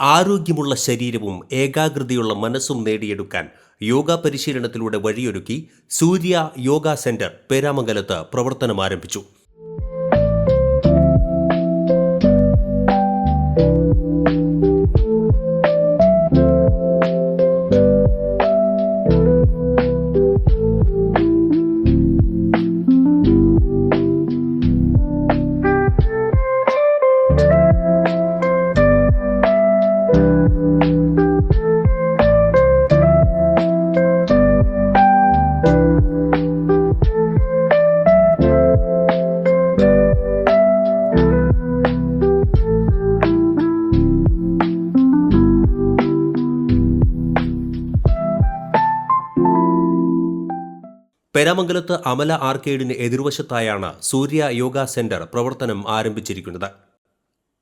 ആരോഗ്യമുള്ള ശരീരവും ഏകാഗ്രതയുള്ള മനസ്സും നേടിയെടുക്കാൻ യോഗ പരിശീലനത്തിലൂടെ വഴിയൊരുക്കി സൂര്യ യോഗ സെന്റർ പേരാമംഗലത്ത് പ്രവർത്തനം ആരംഭിച്ചു പേരാമംഗലത്ത് അമല ആർക്കേഡിന് എതിർവശത്തായാണ് സൂര്യ യോഗ സെന്റർ പ്രവർത്തനം ആരംഭിച്ചിരിക്കുന്നത്.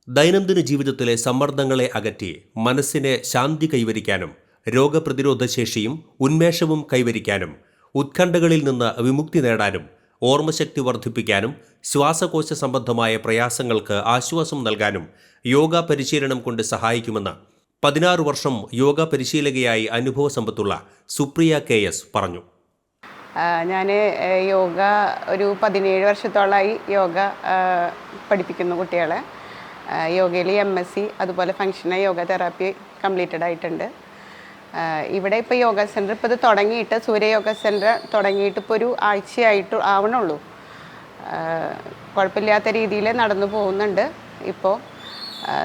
ദൈനംദിന ജീവിതത്തിലെ സമ്മർദ്ദങ്ങളെ അകറ്റി മനസ്സിനെ ശാന്തി കൈവരിക്കാനും രോഗപ്രതിരോധ ശേഷിയും ഉന്മേഷവും കൈവരിക്കാനും ഉത്കണ്ഠകളിൽ നിന്ന് വിമുക്തി നേടാനും ഓർമ്മശക്തി വർദ്ധിപ്പിക്കാനും ശ്വാസകോശ സംബന്ധമായ പ്രയാസങ്ങൾക്ക് ആശ്വാസം നൽകാനും യോഗ പരിശീലനം കൊണ്ട് സഹായിക്കുമെന്ന് പതിനാറ് വർഷം യോഗ പരിശീലകയായി അനുഭവ സമ്പത്തുള്ള സുപ്രിയ കെ എസ് പറഞ്ഞു. ഞാൻ യോഗ ഒരു പതിനേഴ് വർഷത്തോളമായി യോഗ പഠിപ്പിക്കുന്നു കുട്ടികളെ. യോഗയിൽ എം എസ് സി അതുപോലെ ഫങ്ഷണൽ യോഗ തെറാപ്പി കംപ്ലീറ്റഡ് ആയിട്ടുണ്ട്. ഇവിടെ ഇപ്പോൾ യോഗ സെന്റർ ഇപ്പോൾ ഇത് തുടങ്ങിയിട്ട് സൂര്യ യോഗ സെന്റർ തുടങ്ങിയിട്ട് ഇപ്പോൾ ഒരു ആഴ്ചയായിട്ട് ആവണുള്ളൂ. കുഴപ്പമില്ലാത്ത രീതിയിൽ നടന്നു പോകുന്നുണ്ട് ഇപ്പോൾ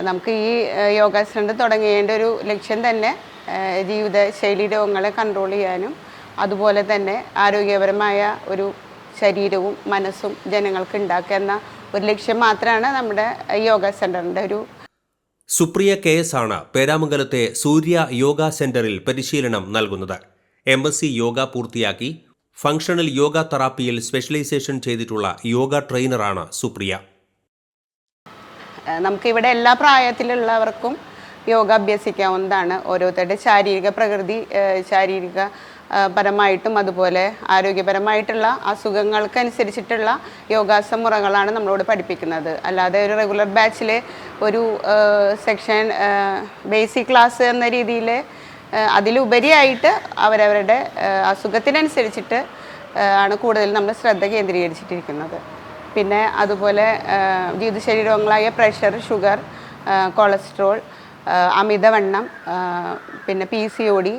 നമുക്ക് ഈ യോഗ സെന്റർ തുടങ്ങേണ്ട ഒരു ലക്ഷ്യം തന്നെ ജീവിത ജീവിതശൈലി രോഗങ്ങളെ കൺട്രോൾ ചെയ്യാനും അതുപോലെ തന്നെ ആരോഗ്യപരമായ ഒരു ശരീരവും മനസ്സും ജനങ്ങൾക്ക് ഉണ്ടാക്കുക എന്ന ഒരു ലക്ഷ്യം മാത്രമാണ് നമ്മുടെ യോഗ സെന്ററിന്റെ ഒരു സുപ്രിയ കെ എസ് ആണ് പേരാമംഗലത്തെ സൂര്യ യോഗ സെന്ററിൽ പരിശീലനം നൽകുന്നത്. എം എസ് സി യോഗ പൂർത്തിയാക്കി ഫങ്ഷണൽ യോഗ തെറാപ്പിയിൽ സ്പെഷ്യലൈസേഷൻ ചെയ്തിട്ടുള്ള യോഗ ട്രെയിനറാണ് സുപ്രിയ. നമുക്ക് നമുക്കിവിടെ എല്ലാ പ്രായത്തിലുള്ളവർക്കും യോഗ അഭ്യസിക്കാവുന്നതാണ്. ഓരോരുത്തരുടെ ശാരീരിക പ്രകൃതി ശാരീരിക പരമായിട്ടും അതുപോലെ ആരോഗ്യപരമായിട്ടുള്ള അസുഖങ്ങൾക്കനുസരിച്ചിട്ടുള്ള യോഗാസ മുറകളാണ് നമ്മളോട് പഠിപ്പിക്കുന്നത്. അല്ലാതെ ഒരു റെഗുലർ ബാച്ചിൽ ഒരു സെക്ഷൻ ബേസിക് ക്ലാസ് എന്ന രീതിയിൽ അതിലുപരിയായിട്ട് അവരവരുടെ അസുഖത്തിനനുസരിച്ചിട്ട് ആണ് കൂടുതൽ നമ്മൾ ശ്രദ്ധ കേന്ദ്രീകരിച്ചിട്ടിരിക്കുന്നത്. പിന്നെ അതുപോലെ ജീവിതശൈലി രോഗങ്ങളായ പ്രഷർ ഷുഗർ കൊളസ്ട്രോൾ അമിതവണ്ണം പിന്നെ പി സി ഒ ഡി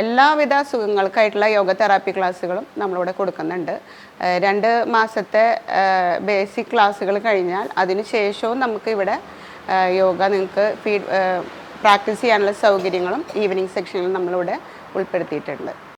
എല്ലാവിധ അസുഖങ്ങൾക്കായിട്ടുള്ള യോഗ തെറാപ്പി ക്ലാസ്സുകളും നമ്മളിവിടെ കൊടുക്കുന്നുണ്ട്. രണ്ട് മാസത്തെ ബേസിക് ക്ലാസ്സുകൾ കഴിഞ്ഞാൽ അതിന് ശേഷവും നമുക്ക് ഇവിടെ യോഗ നിങ്ങൾക്ക് ഫീഡ് പ്രാക്ടീസ് ചെയ്യാനുള്ള സൗകര്യങ്ങളും ഈവനിങ് സെക്ഷനിൽ നമ്മളിവിടെ ഉൾപ്പെടുത്തിയിട്ടുണ്ട്.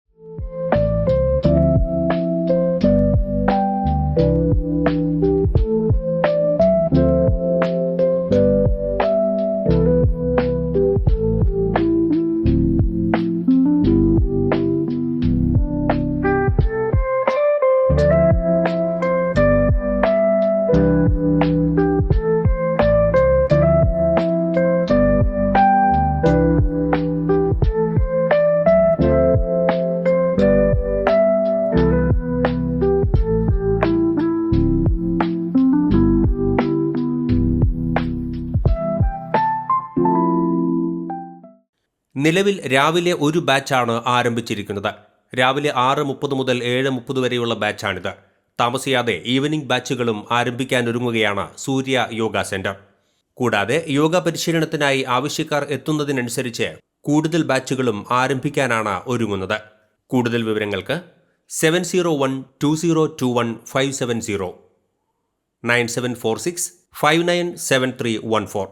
നിലവിൽ രാവിലെ ഒരു ബാച്ചാണ് ആരംഭിച്ചിരിക്കുന്നത്. രാവിലെ ആറ് മുപ്പത് മുതൽ ഏഴ് മുപ്പത് വരെയുള്ള ബാച്ചാണിത്. താമസിയാതെ ഈവനിംഗ് ബാച്ചുകളും ആരംഭിക്കാനൊരുങ്ങുകയാണ് സൂര്യ യോഗ സെന്റർ. കൂടാതെ യോഗ പരിശീലനത്തിനായി ആവശ്യക്കാർ എത്തുന്നതിനനുസരിച്ച് കൂടുതൽ ബാച്ചുകളും ആരംഭിക്കാനാണ് ഒരുങ്ങുന്നത്. കൂടുതൽ വിവരങ്ങൾക്ക് seven zero one two zero two one five seven zero nine seven four six five nine seven three one four